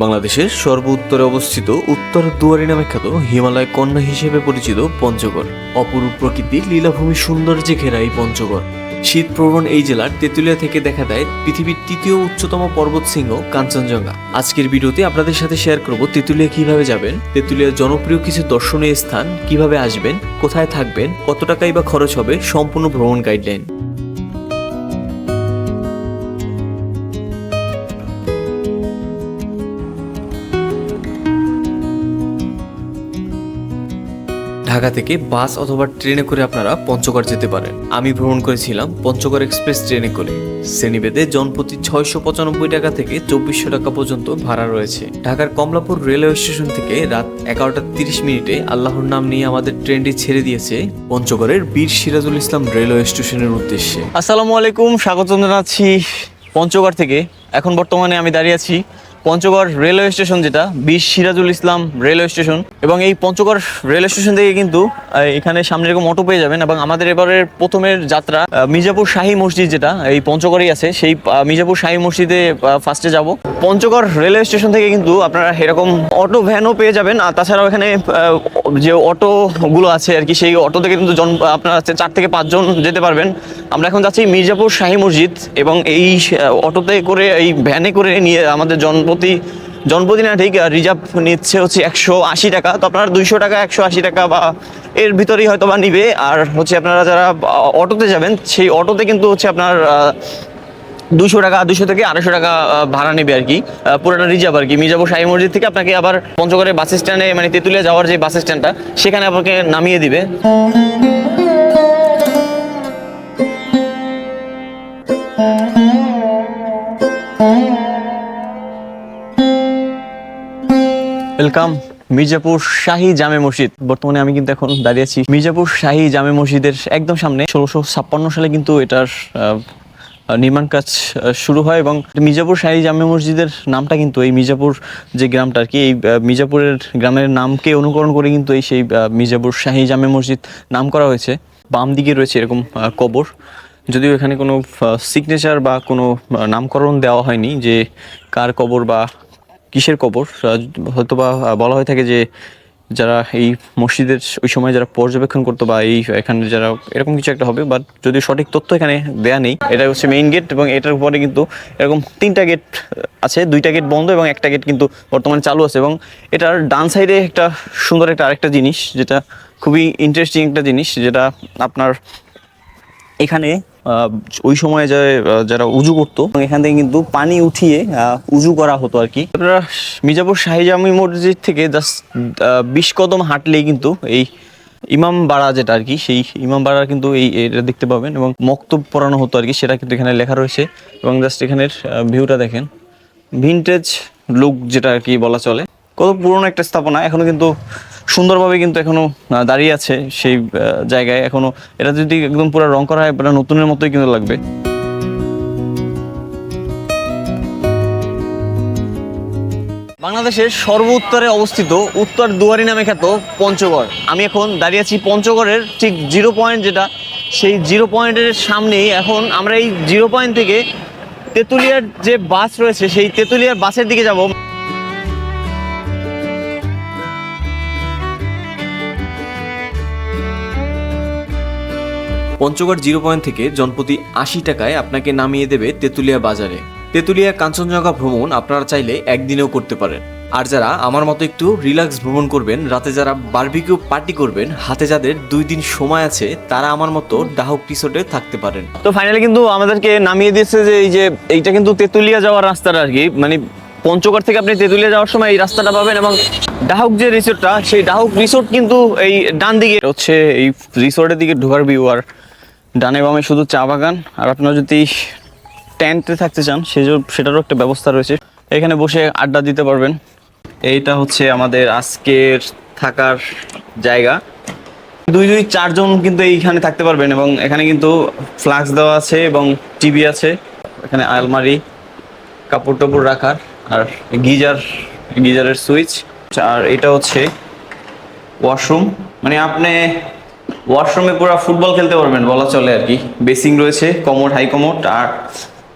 বাংলাদেশের সর্ব উত্তরে অবস্থিত উত্তর দুয়ারি নামে খ্যাত হিমালয় কন্যা হিসেবে পরিচিত পঞ্চগড়। অপরূপ প্রকৃতির লীলাভূমি সৌন্দর্যে ঘেরা এই পঞ্চগড়। শীতপ্রবণ এই জেলার তেঁতুলিয়া থেকে দেখা দেয় পৃথিবীর তৃতীয় উচ্চতম পর্বত শৃঙ্গ কাঞ্চনজঙ্ঘা। আজকের ভিডিওতে আপনাদের সাথে শেয়ার করব তেঁতুলিয়া কীভাবে যাবেন, তেঁতুলিয়ার জনপ্রিয় কিছু দর্শনীয় স্থান কীভাবে আসবেন, কোথায় থাকবেন, কত টাকাই বা খরচ হবে, সম্পূর্ণ ভ্রমণ গাইডলাইন ঢাকা থেকে বাস অথবা ট্রেনে করে আপনারা পঞ্চগড় যেতে পারেন। আমি ভ্রমণ করেছিলাম পঞ্চগড় এক্সপ্রেস ট্রেনে করে। শ্রেণীভেদে জনপ্রতি ছয়শো পঁচানব্বই টাকা থেকে চব্বিশশো টাকা পর্যন্ত ভাড়া রয়েছে। ঢাকার কমলাপুর রেলওয়ে স্টেশন থেকে রাত এগারোটা তিরিশ মিনিটে আল্লাহর নাম নিয়ে আমাদের ট্রেনটি ছেড়ে দিয়েছে পঞ্চগড়ের বীর সিরাজুল ইসলাম রেলওয়ে স্টেশনের উদ্দেশ্যে। আসসালামু আলাইকুম স্বাগত জানাচ্ছি পঞ্চগড় থেকে। এখন বর্তমানে আমি দাঁড়িয়ে আছি পঞ্চগড় রেলওয়ে স্টেশন যেটা, বীর সিরাজুল ইসলাম রেলওয়ে স্টেশন। এবং এই পঞ্চগড় রেলওয়ে স্টেশন থেকে কিন্তু এখানে সামনে এরকম অটো পেয়ে যাবেন এবং আমাদের এবারের প্রথমের যাত্রা মির্জাপুর শাহী মসজিদ যেটা, এই পঞ্চগড়েই আছে, সেই মির্জাপুর শাহী মসজিদে ফার্স্টে যাব। পঞ্চগড় রেলওয়ে স্টেশন থেকে কিন্তু আপনারা এরকম অটো ভ্যানও পেয়ে যাবেন, আর তাছাড়াও এখানে যে অটোগুলো আছে আর কি, সেই অটো থেকে কিন্তু জন, আপনারা চার থেকে পাঁচজন যেতে পারবেন। আমরা এখন যাচ্ছি মির্জাপুর শাহী মসজিদ এবং এই অটোতে করে, এই ভ্যানে করে নিয়ে আমাদের জনপ্রতি জনপ্রতি না ঠিক রিজার্ভ নিচ্ছে হচ্ছে একশো আশি টাকা। তো আপনারা দুইশো টাকা, একশো আশি টাকা বা এর ভিতরেই হয়তো বা নিবে। আর হচ্ছে আপনারা যারা অটোতে যাবেন, সেই অটোতে কিন্তু হচ্ছে আপনার দুশো টাকা দুশো থেকে আড়াইশো টাকা ভাড়া নেবে আর কি। পুরোটা রিজার্ভ আর কি। মির্জাপুর শাহী মসজিদ থেকে আপনাকে আবার পঞ্চগড়ের বাস স্ট্যান্ডে মানে তেঁতুলিয়া যাওয়ার যে বাস স্ট্যান্ডটা, সেখানে আপনাকে নামিয়ে দিবে। ওয়েলকাম মির্জাপুর শাহী জামে মসজিদ বর্তমানে আমি কিন্তু এখন দাঁড়িয়ে আছি মির্জাপুর শাহী জামে মসজিদের একদম সামনে। ষোলোশো ছাপ্পান্ন সালে কিন্তু এটার নির্মাণ কাজ শুরু হয় এবং মির্জাপুর শাহী জামে মসজিদের নামটা কিন্তু এই মির্জাপুর যে গ্রামটা আর কি, এই মির্জাপুরের গ্রামের নামকে অনুকরণ করে কিন্তু এই সেই মির্জাপুর শাহী জামে মসজিদ নাম করা হয়েছে। বাম দিকে রয়েছে এরকম কবর। যদিও এখানে কোনো সিগনেচার বা কোনো নামকরণ দেওয়া হয়নি যে কার কবর বা কিসের কবর? হয়তো বা বলা হয়ে থাকে যে যারা এই মসজিদের ওই সময় যারা পর্যবেক্ষণ করতো বা এই এখানে যারা, এরকম কিছু একটা হবে বাট যদি সঠিক তথ্য এখানে দেয়া নেই, এটা হচ্ছে মেইন গেট এবং এটার উপরে কিন্তু এরকম তিনটা গেট আছে, দুইটা গেট বন্ধ এবং একটা গেট কিন্তু বর্তমানে চালু আছে এবং এটার ডান সাইডে একটা সুন্দর একটা আরেকটা জিনিস, যেটা খুবই ইন্টারেস্টিং একটা জিনিস, যেটা আপনার এখানে ওই সময়ে যে যারা উজু করতো, এখান থেকে কিন্তু পানি উঠিয়ে উজু করা হতো আর কি। আপনারা মির্জাপুর শাহিজামি মসজিদ থেকে জাস্ট বিশ কদম হাঁটলেই কিন্তু এই ইমাম বাড়া যেটা আর কি, সেই ইমাম বাড়া কিন্তু এই এটা দেখতে পাবেন এবং মক্তব পড়ানো হতো আর কি, সেটা কিন্তু এখানে লেখা রয়েছে এবং জাস্ট এখানের ভিউটা দেখেন। ভিনটেজ লুক যেটা আর কি বলা চলে। কত পুরনো একটা স্থাপনা, এখনও কিন্তু সুন্দরভাবে কিন্তু এখনও দাঁড়িয়ে আছে সেই জায়গায়। এখনও এটা যদি একদম পুরো রং করা হয় এটা নতুনের মতোই কিন্তু লাগবে। বাংলাদেশের সর্ব উত্তরে অবস্থিত উত্তর দুয়ারি নামে খ্যাত পঞ্চগড়। আমি এখন দাঁড়িয়ে আছি পঞ্চগড়ের ঠিক জিরো পয়েন্ট যেটা, সেই জিরো পয়েন্টের সামনেই এখন আমরা এই জিরো পয়েন্ট থেকে তেঁতুলিয়ার যে বাস রয়েছে, সেই তেঁতুলিয়ার বাসের দিকে যাব। পঞ্চগড় জিরো পয়েন্ট থেকে জনপ্রতি আশি টাকায় আপনাকে নামিয়ে দেবে তেঁতুলিয়া বাজারে। তেঁতুলিয়া কাঞ্চনজঙ্ঘা ভ্রমণ আপনারা চাইলে একদিনেও করতে পারেন। আর যারা আমার মতো একটু রিল্যাক্স ভ্রমণ করবেন, রাতে যারা বার্বিকিউ পার্টি করবেন, হাতে যাদের দুই দিন সময় আছে, তারা আমার মতো ডাহক রিসোর্টে থাকতে পারেন। তো ফাইনালি কিন্তু আমাদেরকে নামিয়ে দিয়েছে যে এই যে এইটা কিন্তু তেঁতুলিয়া যাওয়ার রাস্তাটা আর কি। মানে পঞ্চগড় থেকে আপনি তেঁতুলিয়া যাওয়ার সময় এই রাস্তাটা পাবেন এবং ডাহুক যে রিসোর্টটা, সেই ডাহুক রিসোর্ট কিন্তু এই ডান দিকে হচ্ছে এই রিসোর্টের দিকে ঢোকার ভিউ আর ডানে বামে শুধু চা বাগান, আর আপনারা যদি টেন্টে থাকতে চান সেই সেটারও একটা ব্যবস্থা রয়েছে। এখানে বসে আড্ডা দিতে পারবেন। এইটা হচ্ছে আমাদের আজকের থাকার জায়গা। দুই দুই চারজন কিন্তু এইখানে থাকতে পারবেন, এবং এখানে কিন্তু ফ্লাক্স দেওয়া আছে এবং টিভি আছে। এখানে আলমারি, কাপড় টাপড় রাখার, আর গিজার গিজারের সুইচ। আর এটা হচ্ছে ওয়াশরুম। মানে আপনি ওয়াশরুমে পুরো ফুটবল খেলতে পারবেন, বলা চলে আর কি। বেসিং রয়েছে, কমোড, হাই কমোড, আর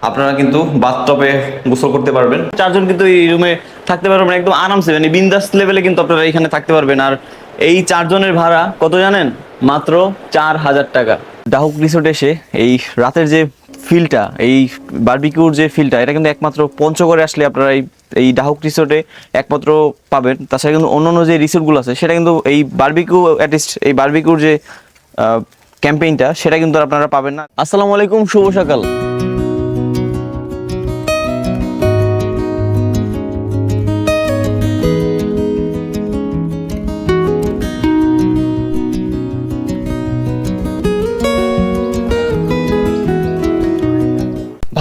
আপনারা কিন্তু বাথটবে গোসল করতে পারবেন। চারজন কিন্তু এই রুমে থাকতে পারবেন, একদম আরামসে মানে বিন্দাস লেভেলে কিন্তু আপনারা এখানে থাকতে পারবেন। আর এই চারজনের ভাড়া কত জানেন? মাত্র চার হাজার টাকা। ডাহুক রিসোর্ট এসে এই রাতের যে ফিলটা এই বারবিকিউর যে ফিলটা এটা কিন্তু একমাত্র পঞ্চগড়ে আসলে আপনারা এই এই ডাহুক রিসোর্টে একমাত্র পাবেন। তাছাড়া কিন্তু অন্যান্য যে রিসোর্টগুলো আছে, সেটা কিন্তু এই বারবিকিউ অ্যাটলিস্ট এই বারবিকিউর যে ক্যাম্পেইনটা সেটা কিন্তু আপনারা পাবেন না। আসসালামু আলাইকুম, শুভ সকাল।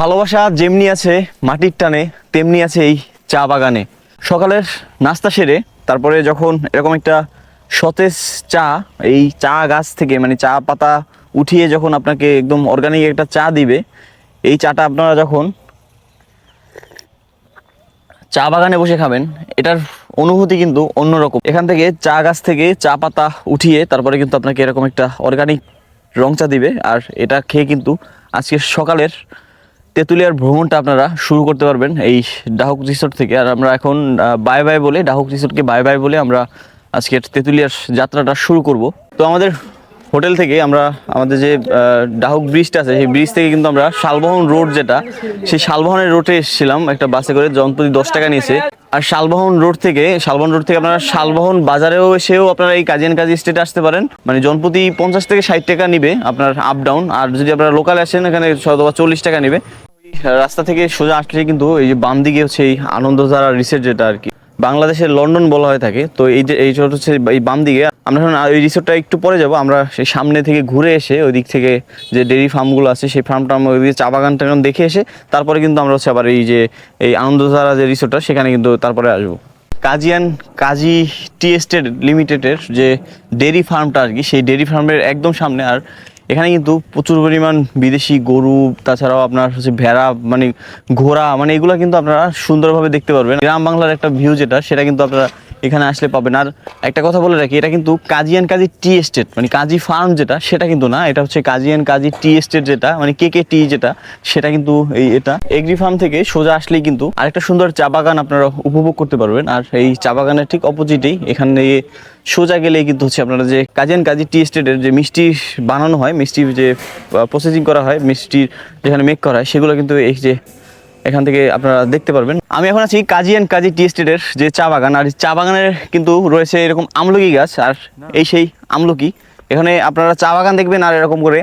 ভালোবাসা যেমনি আছে, মাটির টানে, তেমনি আছে এই চা বাগানে। সকালের নাস্তা সেরে তারপরে যখন এরকম একটা সতেজ চা, এই চা গাছ থেকে মানে চা পাতা উঠিয়ে যখন আপনাকে একদম অর্গানিক একটা চা দিবে, এই চাটা আপনারা যখন চা বাগানে বসে খাবেন, এটার অনুভূতি কিন্তু অন্যরকম। এখান থেকে চা গাছ থেকে চা পাতা উঠিয়ে তারপরে কিন্তু আপনাকে এরকম একটা অর্গানিক রং চা দিবে, আর এটা খেয়ে কিন্তু আজকে সকালের তেঁতুলিয়ার ভ্রমণটা আপনারা শুরু করতে পারবেন এই ডাহুক রিসোর্ট থেকে। আর আমরা এখন বাই বাই বলে, ডাহুক রিসোর্টকে বাই বাই বলে আমরা আজকের তেঁতুলিয়ার যাত্রাটা শুরু করব। তো আমাদের হোটেল থেকে আমরা আমাদের যে ডাহুক ব্রিজটা আছে, সেই ব্রিজ থেকে কিন্তু আমরা শালবহন রোড যেটা, সেই শালবহনের রোডে এসেছিলাম একটা বাসে করে জনপ্রতি দশ টাকা নিয়েছে। আর শালবহন রোড থেকে, শালবহন রোড থেকে আপনারা শালবহন বাজারেও এসেও আপনারা এই কাজিয়ান কাজী স্টেটে আসতে পারেন। মানে জনপ্রতি পঞ্চাশ থেকে ষাট টাকা নিবে আপনার আপ ডাউন আর যদি আপনারা লোকাল আসেন, এখানে অথবা চল্লিশ টাকা নেবে। রাস্তা থেকে সোজা আসলে কিন্তু এই যে বাম দিকে হচ্ছে এই আনন্দধারা রিসেট যেটা আর কি। বাংলাদেশের লন্ডন বলা হয়ে থাকে, তো এই যে, এই হচ্ছে এই বাম দিকে আমরা এখন ওই রিসোর্টটা একটু পরে যাব। আমরা সেই সামনে থেকে ঘুরে এসে ওই দিক থেকে যে ডেরি ফার্মগুলো আছে, সেই ফার্ম টার্ম ওই দিকে চা বাগান টাগান দেখে এসে তারপরে কিন্তু আমরা হচ্ছে আবার এই যে, এই আনন্দধারা যে রিসোর্টটা সেখানে কিন্তু তারপরে আসব। কাজিয়ান, কাজী টি এস্টেট লিমিটেডের যে ডেরি ফার্মটা আর কি সেই ডেরি ফার্মের একদম সামনে। আর এখানে কিন্তু প্রচুর পরিমাণ বিদেশি গরু, তাছাড়াও আপনার হচ্ছে ভেড়া মানে ঘোড়া মানে এগুলো কিন্তু আপনারা সুন্দরভাবে দেখতে পারবেন। গ্রাম বাংলার একটা ভিউ যেটা, সেটা কিন্তু আপনারা এখানে আসলে পাবেন। আর একটা কথা বলে রাখি, এটা কিন্তু কাজিয়ান কাজী টি এস্টেট মানে কাজী ফার্ম যেটা, সেটা কিন্তু না, এটা হচ্ছে কাজিয়ান কাজী টি এস্টেট যেটা মানে কে কে টি যেটা, সেটা কিন্তু এই এটা। এগ্রি ফার্ম থেকে সোজা আসলেই কিন্তু আরেকটা সুন্দর চা বাগান আপনারা উপভোগ করতে পারবেন। আর এই চা বাগানের ঠিক অপোজিটেই এখানে সোজা গেলেই কিন্তু হচ্ছে আপনারা যে কাজিয়ান কাজী টি এস্টেটের যে মিষ্টি বানানো হয় মিষ্টি যে প্রসেসিং করা হয়, মিষ্টির যেখানে মেক করা হয়, সেগুলো কিন্তু এই যে এখান থেকে আপনারা দেখতে পারবেন। আমি এখন আছি কাজী অ্যান্ড কাজী টি এস্টেটের যে চা বাগান আর চা বাগানের কিন্তু রয়েছে এরকম আমলকি গাছ আর এই সেই আমলকি। এখানে আপনারা চা বাগান দেখবেন আর এরকম করে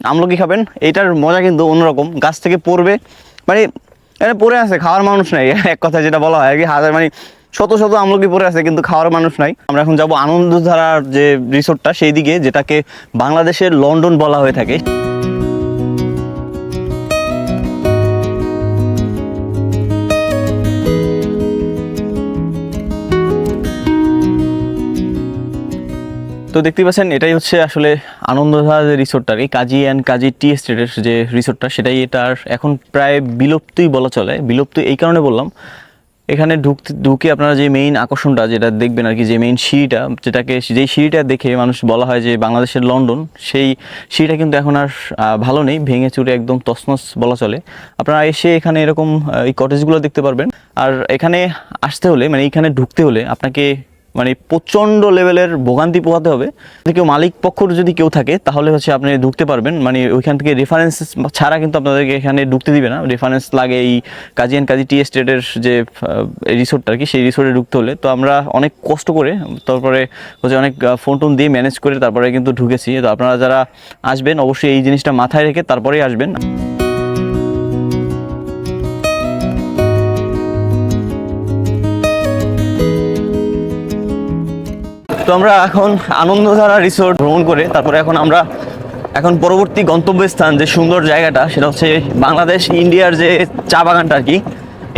আমলকি খাবেন। এইটার মজা কিন্তু অন্যরকম। গাছ থেকে পড়বে মানে এটা পড়ে আছে খাওয়ার মানুষ নাই। এক কথা যেটা বলা হয় আর কি হাজার মানে শত শত আমলকি পড়ে আছে কিন্তু খাওয়ার মানুষ নাই। আমরা এখন যাব আনন্দধারার যে রিসোর্টটা সেই দিকে যেটাকে বাংলাদেশের লন্ডন বলা হয়ে থাকে। তো দেখতে পাচ্ছেন, এটাই হচ্ছে আসলে আনন্দধারা যে রিসোর্টটা। এই কাজী অ্যান্ড কাজী টি এস্টেটের যে রিসোর্টটা, সেটাই এটার এখন প্রায় বিলুপ্তই বলা চলে। বিলুপ্ত এই কারণে বললাম, এখানে ঢুকতে ঢুকে আপনারা যে মেইন আকর্ষণটা, যেটা দেখবেন আর কি, যে মেইন সিঁড়িটা, যেটাকে যেই সিঁড়িটা দেখে মানুষ বলা হয় যে বাংলাদেশের লন্ডন, সেই সিঁড়িটা কিন্তু এখন আর ভালো নেই, ভেঙে চুরে একদম তছনছ বলা চলে। আপনারা এসে এখানে এরকম এই কটেজগুলো দেখতে পারবেন। আর এখানে আসতে হলে মানে এখানে ঢুকতে হলে আপনাকে মানে প্রচণ্ড লেভেলের ভোগান্তি পোহাতে হবে। কেউ মালিক পক্ষর যদি কেউ থাকে, তাহলে হচ্ছে আপনি ঢুকতে পারবেন। মানে ওইখান থেকে রেফারেন্স ছাড়া কিন্তু আপনাদেরকে এখানে ঢুকতে দিবে না। রেফারেন্স লাগে এই কাজী অ্যান্ড কাজী টি এস্টেটের যে রিসোর্টটা আর কি, সেই রিসোর্টে ঢুকতে হলে। তো আমরা অনেক কষ্ট করে, তারপরে হচ্ছে অনেক ফোন টোন দিয়ে ম্যানেজ করে তারপরে কিন্তু ঢুকেছি। তো আপনারা যারা আসবেন, অবশ্যই এই জিনিসটা মাথায় রেখে তারপরেই আসবেন। তো আমরা এখন আনন্দধারা রিসোর্ট ভ্রমণ করে তারপরে এখন আমরা এখন পরবর্তী গন্তব্যস্থান যে সুন্দর জায়গাটা সেটা হচ্ছে বাংলাদেশ, ইন্ডিয়ার যে চা বাগানটা আর কি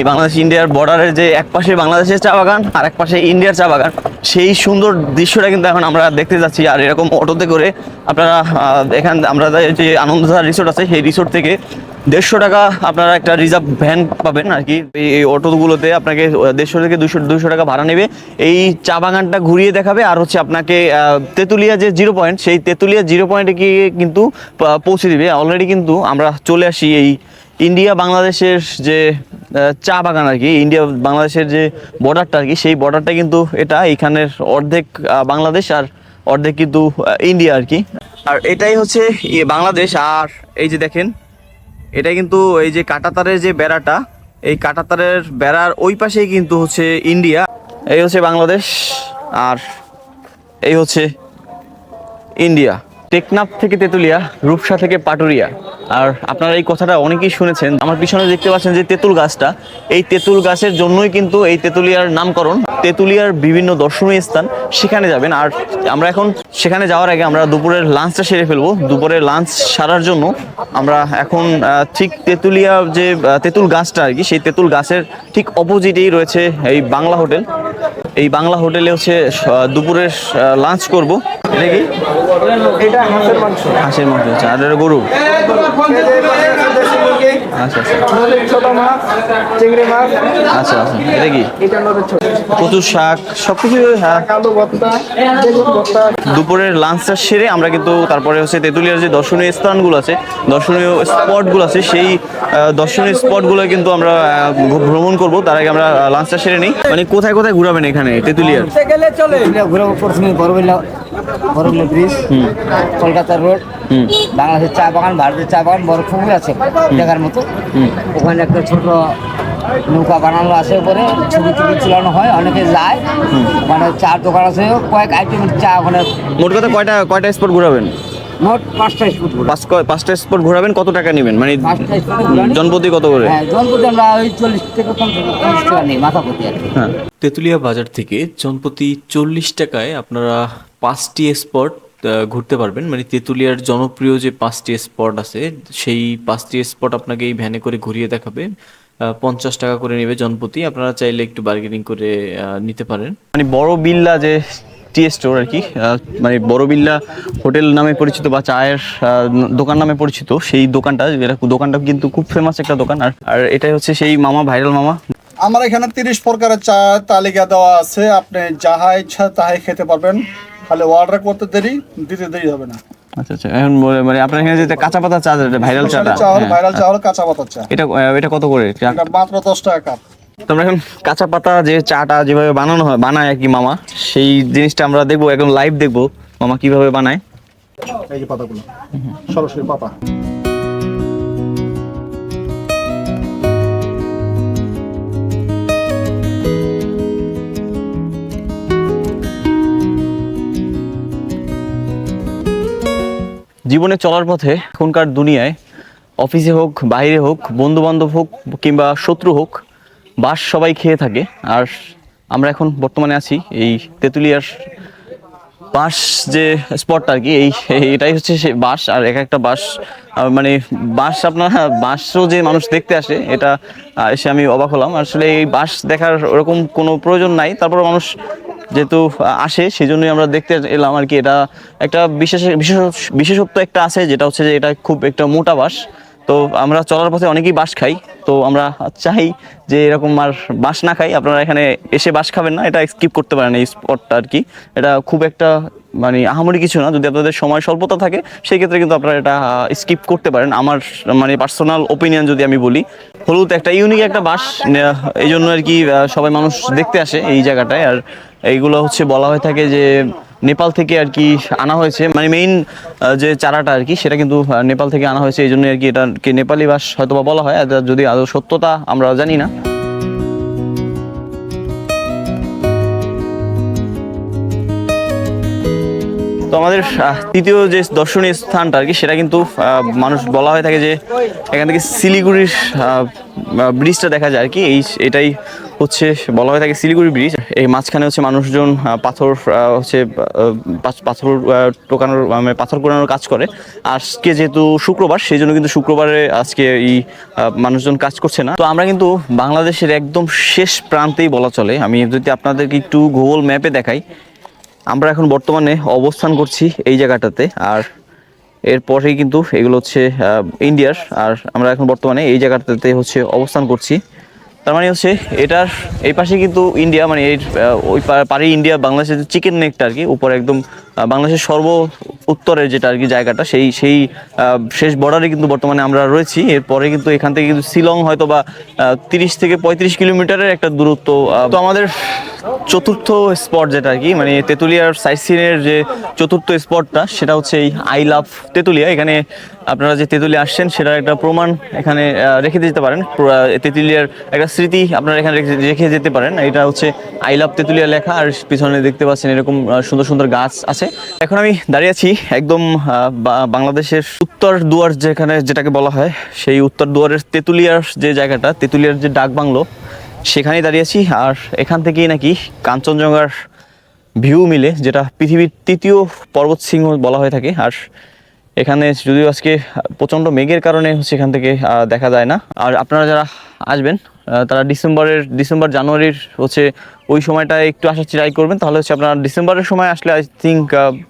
এই বাংলাদেশ ইন্ডিয়ার বর্ডারের যে এক পাশে বাংলাদেশের চা বাগান আর এক পাশে ইন্ডিয়ার চা বাগান, সেই সুন্দর দৃশ্যটা কিন্তু এখন আমরা দেখতে যাচ্ছি। আর এরকম অটোতে করে আপনারা এখান আমরা যে আনন্দধারা রিসোর্ট আছে, সেই রিসোর্ট থেকে দেড়শো টাকা আপনারা একটা রিজার্ভ ভ্যান পাবেন আর কি। এই- অটোগুলোতে আপনাকে দেড়শো থেকে দুশো দুশো টাকা ভাড়া নেবে। এই চা বাগানটা ঘুরিয়ে দেখাবে আর হচ্ছে আপনাকে তেঁতুলিয়া যে জিরো পয়েন্ট সেই তেঁতুলিয়া জিরো পয়েন্টে গিয়ে কিন্তু পৌঁছে দিবে। অলরেডি কিন্তু আমরা চলে আসি এই ইন্ডিয়া বাংলাদেশের যে চা বাগান আর কি, ইন্ডিয়া বাংলাদেশের যে বর্ডারটা আর কি, সেই বর্ডারটা কিন্তু এটা, এখানের অর্ধেক বাংলাদেশ আর অর্ধেক কিন্তু ইন্ডিয়া আর কি। আর এটাই হচ্ছে ইয়ে বাংলাদেশ, আর এই যে দেখেন এটা কিন্তু এই যে কাটাতারের যে বেড়াটা, এই কাটাতারের বেড়ার ওই পাশেই কিন্তু হচ্ছে ইন্ডিয়া। এই হচ্ছে বাংলাদেশ, আর এই হচ্ছে ইন্ডিয়া। টেকনাফ থেকে তেতুলিয়া, রূপসা থেকে পাটুরিয়া। আর আপনারা এই কথাটা অনেকেই শুনেছেন। আমার পিছনে দেখতে পাচ্ছেন যে তেঁতুল গাছটা। এই তেঁতুল গাছের জন্যই কিন্তু এই তেঁতুলিয়ার নামকরণ। তেঁতুলিয়ার বিভিন্ন দর্শনীয় স্থান সেখানে যাবেন। আর আমরা এখন সেখানে যাওয়ার আগে আমরা দুপুরের লাঞ্চটা সেরে ফেলব। দুপুরের লাঞ্চ সারার জন্য আমরা এখন ঠিক তেঁতুলিয়া যে তেঁতুল গাছটা আর কি সেই তেঁতুল গাছের ঠিক অপোজিটেই রয়েছে এই বাংলা হোটেল। এই বাংলা হোটেলে হচ্ছে দুপুরের লাঞ্চ করব। এটা কি এটা হাঁসের মাংস। হাঁসের মাংস আচ্ছা আর গরু আচ্ছা আচ্ছা। আচ্ছা আচ্ছা। এটা কি? এটা নদীর ছোট কচুর শাক সব কিছু হ্যাঁ দুপুরের লাঞ্চটা সেরে আমরা কিন্তু তারপরে হচ্ছে তেঁতুলিয়ার যে দর্শনীয় স্থানগুলো আছে দর্শনীয় স্পটগুলো আছে সেই দর্শনীয় স্পটগুলো কিন্তু আমরা ভ্রমণ করব। তার আগে আমরা লাঞ্চটা সেরে নিই। মানে কোথায় কোথায় ঘুরাবেন এখানে তেঁতুলিয়ার? গেলে চলে। ঘুরবো বড়বিল্লা ব্রিজ কলকাতার রোড বাংলাদেশের চা বাগান ভারতের চা বাগান বড় পুকুর আছে দেখার মতো। ওখানে একটা ছোট নৌকা বানানো আছে উপরে ছবি টবি চালানো হয় অনেকে যায়। ওখানে চার দোকান আছে কয়েক আইটেম চা ওখানে মোট কথা কয়টা কয়টা স্পট ঘুরাবেন? মোট পাঁচটা স্কুট পাঁচ পাঁচটা স্পট ঘোরাবেন কত টাকা নেবেন? মানে। জনপ্রতি কত করে? হ্যাঁ জনপ্রতি আমরা ওই চল্লিশ থেকে পঞ্চাশ টাকা নিই মাথা প্রতি আর হ্যাঁ। তেঁতুলিয়া বাজার থেকে জনপ্রতি চল্লিশ টাকায় আপনারা পাঁচটি স্পট ঘুরতে পারবেন। মানে তেঁতুলিয়ার জনপ্রিয় যে পাঁচটি স্পট আছে সেই পাঁচটি স্পট আপনাকে এই ভ্যানে করে ঘুরিয়ে দেখাবে। পঞ্চাশ টাকা করে নেবে জনপ্রতি। আপনারা চাইলে একটু বার্গেনিং করে আহ, নিতে পারেন। মানে বড় বিল্লা যে টি স্টোর আর কি মানে বড় বিল্লা হোটেল নামে পরিচিত বা চায়ের দোকান নামে পরিচিত সেই দোকানটা দোকানটা কিন্তু খুব ফেমাস একটা দোকান। আর আর এটাই হচ্ছে সেই মামা ভাইরাল মামা। আমার এখানে তিরিশ প্রকারের চা তালিকা দেওয়া আছে আপনি যাহা ইচ্ছা তাহাই খেতে পারবেন। খালি অর্ডার করতে দেরি দিতে দেরি হবে না। আচ্ছা আচ্ছা এখন মানে আপনার এখানে যেটা কাঁচা পাতা চা ভাইরাল চা ভাইরাল চা হলো কাঁচা পাতার চা। এটা এটা কত করে? মাত্র দশ টাকা কাপ। তো আমরা এখন কাঁচা পাতা যে চাটা যেভাবে বানানো হয় বানায় আর কি মামা সেই জিনিসটা আমরা দেখব একদম লাইভ দেখব মামা কীভাবে বানায়। এই যে পাতাগুলো সরাসরি পাতা। জীবনে চলার পথে এখনকার দুনিয়ায় অফিসে হোক বাইরে হোক বন্ধু বান্ধব হোক কিংবা শত্রু হোক বাস সবাই খেয়ে থাকে। আর আমরা এখন বর্তমানে আছি এই তেঁতুলিয়ার বাস যে স্পটটা আর কি, এই এটাই হচ্ছে সে বাস আর এক একটা বাস মানে বাস আপনার বাসও যে মানুষ দেখতে আসে, এটা এসে আমি অবাক হলাম। আসলে এই বাস দেখার ওরকম কোনো প্রয়োজন নাই। তারপর মানুষ যেহেতু আসে সেই জন্যই আমরা দেখতে এলাম আর কি। এটা একটা বিশেষ বিশেষ, বিশেষত্ব একটা আছে, যেটা হচ্ছে যে এটা খুব একটা মোটা বাস তো আমরা চলার পথে অনেকেই বাস খাই। তো আমরা চাই যে এরকম আর বাস না খাই। আপনারা এখানে এসে বাস খাবেন না, এটা স্কিপ করতে পারেন এই স্পটটা আর কি এটা খুব একটা মানে আহামরি কিছু না, যদি আপনাদের সময় স্বল্পতা থাকে, সেই ক্ষেত্রে কিন্তু আপনারা এটা স্কিপ করতে পারেন। আমার মানে পার্সোনাল ওপিনিয়ন যদি আমি বলি হলুদ, একটা ইউনিক একটা বাস এই জন্য আর কি সবাই মানুষ দেখতে আসে এই জায়গাটায়। আর এইগুলো হচ্ছে বলা হয়ে থাকে যে নেপাল থেকে আর কি আনা হয়েছে মানে মেইন যে চারাটা আর কি, সেটা কিন্তু নেপাল থেকে আনা হয়েছে। এই জন্য আর কি এটাকে নেপালি বাস হয়তো বলা হয় যদি আদৌ সত্যতা আমরা জানি না। তো আমাদের তৃতীয় যে দর্শনীয় স্থানটা আর কি, সেটা কিন্তু মানুষ বলা হয়ে থাকে যে এখান থেকে শিলিগুড়ির ব্রিজটা দেখা যায় আর কি। এই, এটাই হচ্ছে, বলা হয়ে থাকে শিলিগুড়ি ব্রিজ এই মাঝখানে হচ্ছে মানুষজন পাথর হচ্ছে পাথর টোকানোর মানে পাথর কোরানোর কাজ করে। আজকে যেহেতু শুক্রবার, সেই জন্য কিন্তু শুক্রবারে আজকে এই মানুষজন কাজ করছে না। তো আমরা কিন্তু বাংলাদেশের একদম শেষ প্রান্তেই বলা চলে। আমি যদি আপনাদেরকে একটু গুগল ম্যাপে দেখাই আমরা এখন বর্তমানে অবস্থান করছি এই জায়গাটাতে, আর এরপরেই কিন্তু এগুলো হচ্ছে ইন্ডিয়ার, আর আমরা এখন বর্তমানে এই জায়গাটাতে হচ্ছে অবস্থান করছি। তার মানে হচ্ছে এটার এই পাশে কিন্তু ইন্ডিয়া মানে এর ওই পারে ইন্ডিয়া, বাংলাদেশের চিকেন নেকটা আর কি, উপরে একদম বাংলাদেশের সর্ব উত্তরের যেটা আর কি জায়গাটা, সেই সেই শেষ বর্ডারে কিন্তু বর্তমানে আমরা রয়েছি। এরপরে কিন্তু এখান থেকে কিন্তু শিলং হয়তো বা তিরিশ থেকে পঁয়ত্রিশ কিলোমিটারের একটা দূরত্ব তো আমাদের চতুর্থ স্পট যেটা আর কি মানে তেঁতুলিয়ার সাইট সিনের যে চতুর্থ স্পটটা সেটা হচ্ছে এই আই লাভ তেঁতুলিয়া। এখানে আপনারা যে তেঁতুলিয়া আসছেন, সেটার একটা প্রমাণ এখানে রেখে যেতে পারেন। পুরা তেঁতুলিয়ার একটা স্মৃতি আপনারা এখানে রেখে- যেতে পারেন। এটা হচ্ছে আই লাভ তেঁতুলিয়া লেখা, আর পিছনে দেখতে পাচ্ছেন এরকম সুন্দর সুন্দর গাছ আছে। এখন আমি দাঁড়িয়ে আছি একদম বাংলাদেশের উত্তর দুয়ার যেখানে যেটাকে বলা হয়, সেই উত্তর দুয়ারের তেঁতুলিয়ার যে জায়গাটা, তেঁতুলিয়ার যে ডাক বাংলো সেখানেই দাঁড়িয়েছি আর এখান থেকেই নাকি কাঞ্চনজঙ্ঘার ভিউ মিলে, যেটা পৃথিবীর তৃতীয় পর্বত সিংহ বলা হয়ে থাকে। আর এখানে যদিও আজকে প্রচণ্ড মেঘের কারণে সেখান থেকে দেখা যায় না। আর আপনারা যারা আসবেন তারা ডিসেম্বরের, ডিসেম্বর জানুয়ারির হচ্ছে ওই সময়টা একটু আসার ট্রাই করবেন। তাহলে হচ্ছে আপনারা ডিসেম্বরের সময় আসলে আই থিঙ্ক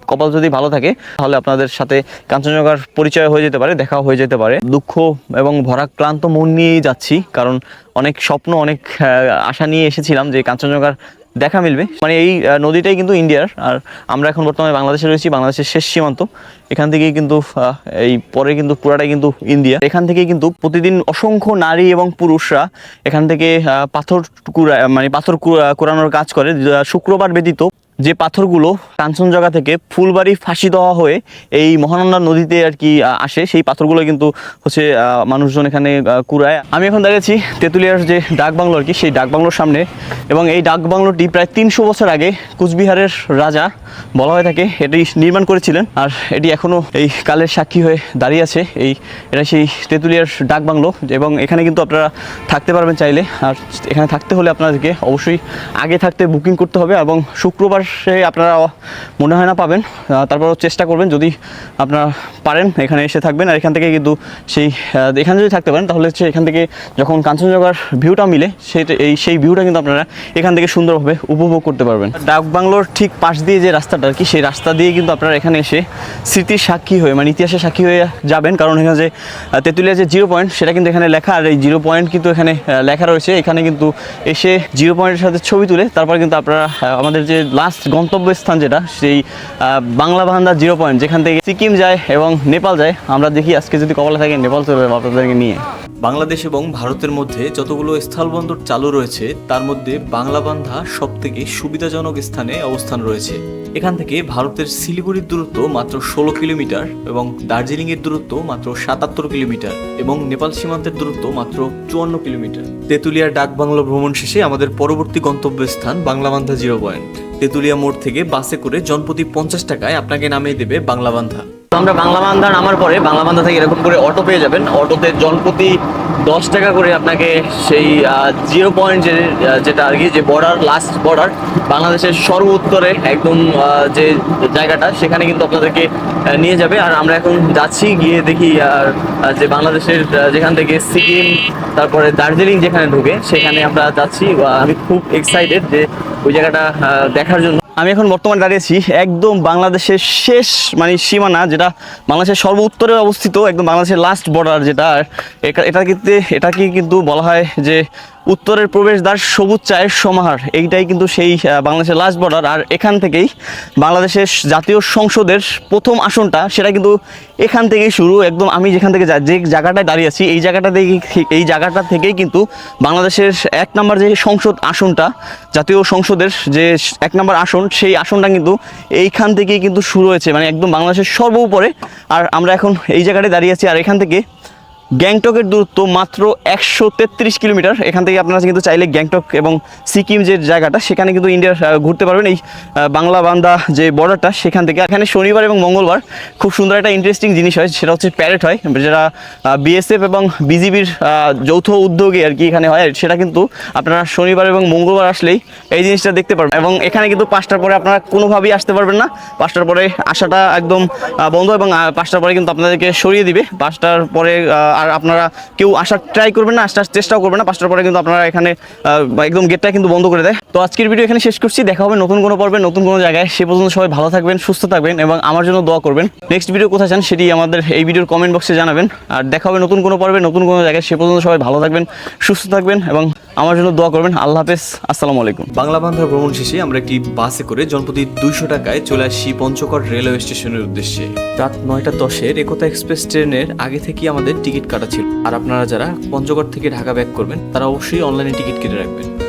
কপাল যদি ভালো থাকে, তাহলে আপনাদের সাথে কাঞ্চনজঙ্ঘার পরিচয় হয়ে যেতে পারে, দেখাও হয়ে যেতে পারে। দুঃখ এবং ভরা ক্লান্ত মন নিয়েই যাচ্ছি, কারণ অনেক স্বপ্ন, অনেক আশা নিয়ে এসেছিলাম যে কাঞ্চনজঙ্ঘার দেখা মিলবে। মানে এই নদীটাই কিন্তু ইন্ডিয়ার। আর আমরা এখন বর্তমানে বাংলাদেশে রয়েছি, বাংলাদেশের শেষ সীমান্ত। এখান থেকেই কিন্তু এই পরে কিন্তু পুরাটাই কিন্তু ইন্ডিয়া। এখান থেকেই কিন্তু প্রতিদিন অসংখ্য নারী এবং পুরুষরা এখান থেকে পাথর কুড়া মানে পাথর কুড়া- কুড়ানোর কাজ করে। শুক্রবার ব্যতীত যে পাথরগুলো কাঞ্চনজঙ্ঘা থেকে ফুলবাড়ি ফাঁসি দেওয়া হয়ে এই মহানন্দা নদীতে আর কি আসে, সেই পাথরগুলো কিন্তু হচ্ছে মানুষজন এখানে কুড়ায়। আমি এখন দাঁড়িয়েছি তেঁতুলিয়ার যে ডাক বাংলো আর কি, সেই ডাক বাংলোর সামনে এবং এই ডাক বাংলোটি প্রায় তিনশো বছর আগে কুচবিহারের রাজা বলা হয়ে থাকে, এটি নির্মাণ করেছিলেন আর এটি এখনও এই কালের সাক্ষী হয়ে দাঁড়িয়ে আছে। এই, এটা সেই তেঁতুলিয়ার ডাক বাংলো এবং এখানে কিন্তু আপনারা থাকতে পারবেন চাইলে। আর এখানে থাকতে হলে আপনাদেরকে অবশ্যই আগে থাকতে বুকিং করতে হবে এবং শুক্রবার সে আপনারা মনে হয় না পাবেন। তারপরও চেষ্টা করবেন যদি আপনারা পারেন, এখানে এসে থাকবেন। আর এখান থেকে কিন্তু সেই এখানে যদি থাকতে পারেন, তাহলে হচ্ছে এখান থেকে যখন কাঞ্চনজঙ্ঘার ভিউটা মিলে সেটা এই, সেই ভিউটা কিন্তু আপনারা এখান থেকে সুন্দরভাবে উপভোগ করতে পারবেন। ডাক বাংলোর ঠিক পাশ দিয়ে যে রাস্তাটা আর কি, সেই রাস্তা দিয়ে কিন্তু আপনারা এখানে এসে স্মৃতির সাক্ষী হয়ে মানে ইতিহাসের সাক্ষী হয়ে যাবেন। কারণ এখানে যে তেঁতুলিয়া যে জিরো পয়েন্ট, সেটা কিন্তু এখানে লেখা। আর এই জিরো পয়েন্ট কিন্তু এখানে লেখা রয়েছে। এখানে কিন্তু এসে জিরো পয়েন্টের সাথে ছবি তুলে, তারপর কিন্তু আপনারা আমাদের যে লাস্ট গন্তব্যস্থান যেটা, সেই বাংলা বাহান্দা জিরো পয়েন্ট যেখান থেকে সিকিম যায় এবং নেপাল যায়, আমরা দেখি আজকে যদি কপালে থাকে নেপাল চলে যাব আপনাদেরকে নিয়ে। বাংলাদেশ এবং ভারতের মধ্যে যতগুলো স্থলবন্দর চালু রয়েছে, তার মধ্যে বাংলাবান্ধা সব থেকে সুবিধাজনক স্থানে অবস্থান রয়েছে। এখান থেকে ভারতের শিলিগুড়ির দূরত্ব মাত্র ষোলো কিলোমিটার এবং দার্জিলিং এর দূরত্ব মাত্র সাতাত্তর কিলোমিটার এবং নেপাল সীমান্তের দূরত্ব মাত্র চুয়ান্ন কিলোমিটার। তেঁতুলিয়ার ডাক বাংলো ভ্রমণ শেষে আমাদের পরবর্তী গন্তব্যস্থান বাংলাবান্ধা জিরো পয়েন্ট তেঁতুলিয়া মোড় থেকে বাসে করে জনপ্রতি পঞ্চাশ টাকায় আপনাকে নামিয়ে দেবে বাংলাবান্ধা তো আমরা বাংলা বান্ধা নামার পরে বাংলাবান্ধা থেকে এরকম করে অটো পেয়ে যাবেন। অটোতে জনপ্রতি দশ টাকা করে আপনাকে সেই জিরো পয়েন্ট যে যেটা আর কি, যে বর্ডার লাস্ট বর্ডার বাংলাদেশের সর্ব উত্তরে একদম যে জায়গাটা, সেখানে কিন্তু আপনাদেরকে নিয়ে যাবে। আর আমরা এখন যাচ্ছি, গিয়ে দেখি, আর যে বাংলাদেশের যেখান থেকে সিকিম, তারপরে দার্জিলিং যেখানে ঢুকে, সেখানে আমরা যাচ্ছি। আমি খুব এক্সাইটেড যে ওই জায়গাটা দেখার জন্য। আমি এখন বর্তমানে দাঁড়িয়েছি একদম বাংলাদেশের শেষ মানে সীমানা, যেটা বাংলাদেশের সর্ব উত্তরে অবস্থিত, একদম বাংলাদেশের লাস্ট বর্ডার যেটা। এটা কিন্তু, এটাকে কিন্তু বলা হয় যে উত্তরের প্রবেশদ্বার সবুজ চায়ের সমাহার। এইটাই কিন্তু সেই বাংলাদেশের লাস্ট বর্ডার আর এখান থেকেই বাংলাদেশের জাতীয় সংসদের প্রথম আসনটা, সেটা কিন্তু এখান থেকেই শুরু। একদম আমি যেখান থেকে যা- জায়গাটায় দাঁড়িয়ে আছি, এই জায়গাটা থেকে, এই জায়গাটা থেকেই কিন্তু বাংলাদেশের এক নম্বর যে সংসদ আসনটা, জাতীয় সংসদের যে এক নম্বর আসন, সেই আসনটা কিন্তু এইখান থেকেই কিন্তু শুরু হয়েছে। মানে একদম বাংলাদেশের সর্ব উপরে। আর আমরা এখন এই জায়গাটায় দাঁড়িয়ে আছি। আর এখান থেকে গ্যাংটকের দূরত্ব মাত্র একশো তেত্রিশ কিলোমিটার। এখান থেকে আপনারা কিন্তু চাইলে গ্যাংটক এবং সিকিম যে জায়গাটা, সেখানে কিন্তু ইন্ডিয়ার ঘুরতে পারবেন। এই বাংলা বান্দা যে বর্ডারটা সেখান থেকে এখানে শনিবার এবং মঙ্গলবার খুব সুন্দর একটা ইন্টারেস্টিং জিনিস হয়। সেটা হচ্ছে প্যারেড হয়। যেটা বিএসএফ এবং বিজিবির যৌথ উদ্যোগে আর কি এখানে হয়। সেটা কিন্তু আপনারা শনিবার এবং মঙ্গলবার আসলেই এই জিনিসটা দেখতে পারবেন। এবং এখানে কিন্তু পাঁচটার পরে আপনারা কোনোভাবেই আসতে পারবেন না। পাঁচটার পরে আসাটা একদম বন্ধ এবং পাঁচটার পরে কিন্তু আপনাদেরকে সরিয়ে দিবে। পাঁচটার পরে আর আপনারা কেউ আসার ট্রাই করবেন না, আসার চেষ্টাও করবেন না। পাঁচটার পরে কিন্তু আপনারা এখানে একদম গেটটা কিন্তু বন্ধ করে দেয়। তো আজকের ভিডিও এখানে শেষ করছি। দেখা হবে নতুন কোনো পর্বে, নতুন কোনো জায়গায়। সে পর্যন্ত সবাই ভালো থাকবেন, সুস্থ থাকবেন এবং আমার জন্য দোয়া করবেন। নেক্সট ভিডিও কোথায় চান সেটি আমাদের এই ভিডিওর কমেন্ট বক্সে জানাবেন। আর দেখা হবে নতুন কোনো পর্বে, নতুন কোনো জায়গায়। সে পর্যন্ত সবাই ভালো থাকবেন, সুস্থ থাকবেন এবং আমার জন্য দোয়া করবেন। আল্লাহ হাফেজ। আসসালামু আলাইকুম। বাংলা বান্ধব ভ্রমণ শেষে আমরা একটি বাসে করে জনপ্রতি দুইশো টাকায় চলে আসি পঞ্চগড় রেলওয়ে স্টেশনের উদ্দেশ্যে। রাত নয়টা দশের একতা এক্সপ্রেস ট্রেনের আগে থেকেই আমাদের টিকিট কাটা ছিল। আর আপনারা যারা পঞ্চগড় থেকে ঢাকা ব্যাক করবেন, তারা অবশ্যই অনলাইনে টিকিট কেটে রাখবেন।